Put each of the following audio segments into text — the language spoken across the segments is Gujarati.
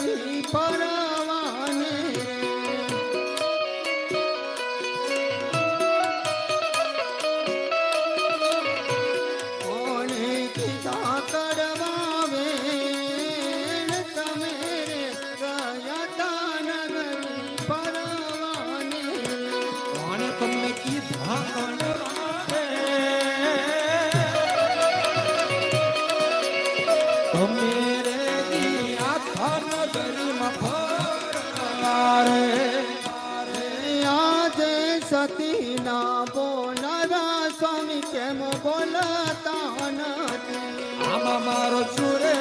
ગઈ પરવાને કોણે કીધા કરવા વેણ તમે પરવાને કોણે તમને કીધા કણવાને? તમે આજે સતીના બોલરા સ્વામી કેમ બોલતા નથી? આમાં મારો સુરે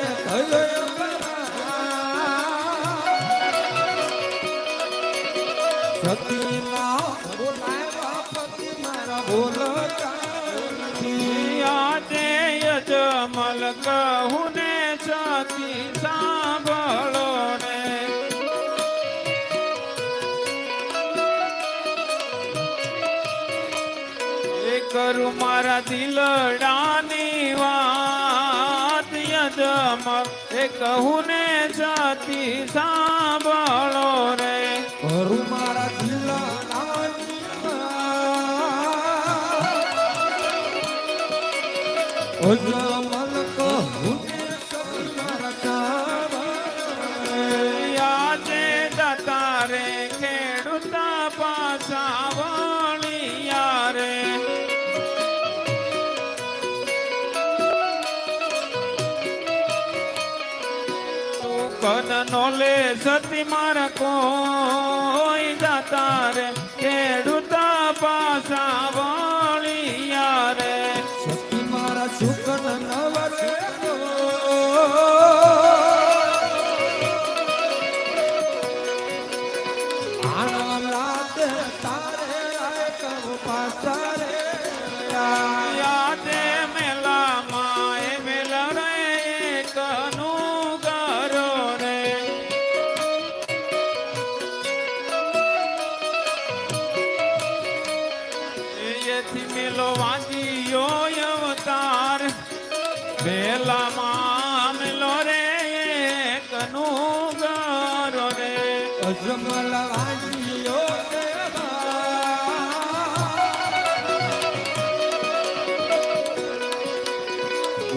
પતિ મારા બોલતા આજે યજમલ કહું ને સતી કરું મારા દિલડાની વાત યજમલ એ કહું ને જાતી સાંભળો રે કરું મારા દિલડાની. અજમલ કહું ને સતી મારા ચાવડે. આજે રે ખેડૂતા પાછા કન નોલે સતી મારા કોઈ દાતા રે ખેડૂતા પાછા એથી મેલો વાંજીયો અવતાર. વેલા મામલો મેલો રે કનું કરો રે. અજમલ વાજીયો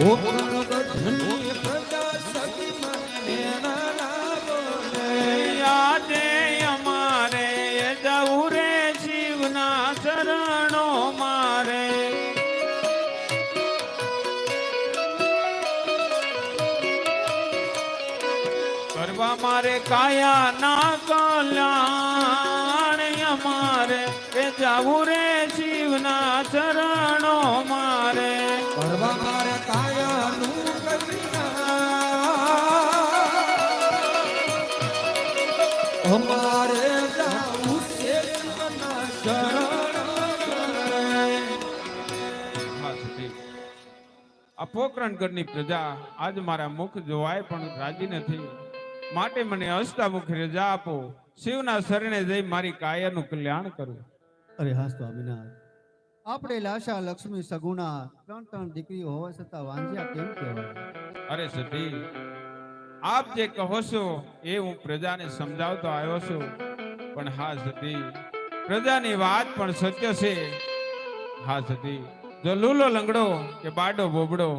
ઓ પ્રજા કરવા મારે કાયા ના કલ્યાણ અમારે એ જાવું રે શિવના ચરણો મારે કરવા મારે કાયાનું કલ્યાણ. અમારે જાવું શિવના. આ પોકરણગઢની પ્રજા આજ મારા મુખ જોવાય પણ રાજી નથી માટે મને અષ્ટામુખ રજા આપો. શિવના શરણે જઈ મારી કાયાનું કલ્યાણ કરું. અરે હા સ્વામિનાથ આપણે લાશા લક્ષ્મી સગુણા ત્રણ ત્રણ દીકરીઓ હોવા છતાં વાંજ્યા કેમ કહેવાય? અરે સતી આપ જે કહો છો એ હું પ્રજાને સમજાવતો આવ્યો છું. પણ હા સતી પ્રજાની વાત પણ સત્ય છે. હા સતી જો લૂલો લંગડો કે બાડો બોબડો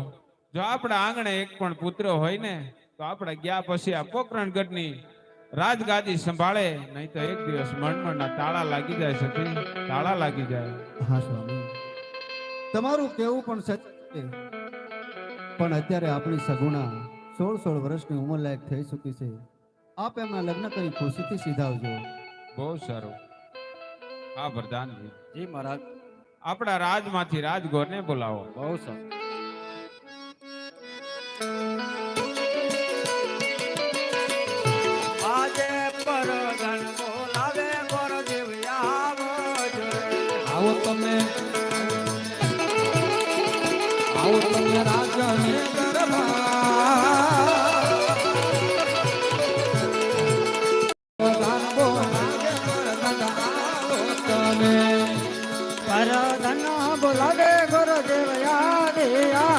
જો આપણા આંગણે એક પણ પુત્ર હોય ને તો આપણે ગયા પછી આ પોકરણગઢની રાજગાદી સંભાળે નહીં તો એક દિવસ મણમણના તાળા લાગી જાય સખી તાળા લાગી જાય. હા સ્વામી. તમારું કેવું પણ સત્ય પણ અત્યારે આપણી સગુણા સોળ સોળ વર્ષની ઉંમર લાયક થઈ ચૂકી છે. આપ એમના લગ્ન કરી ખુશીથી સીધાવજો. બહુ સારું. હા પ્રધાનજી. જી મહારાજ. આપણા રાજમાંથી રાજગોરને બોલાવો. બહુ સારું. આવો તમે રાજને દરબાર પરધન બોલાવે ગુરુદેવ યાદ યાદ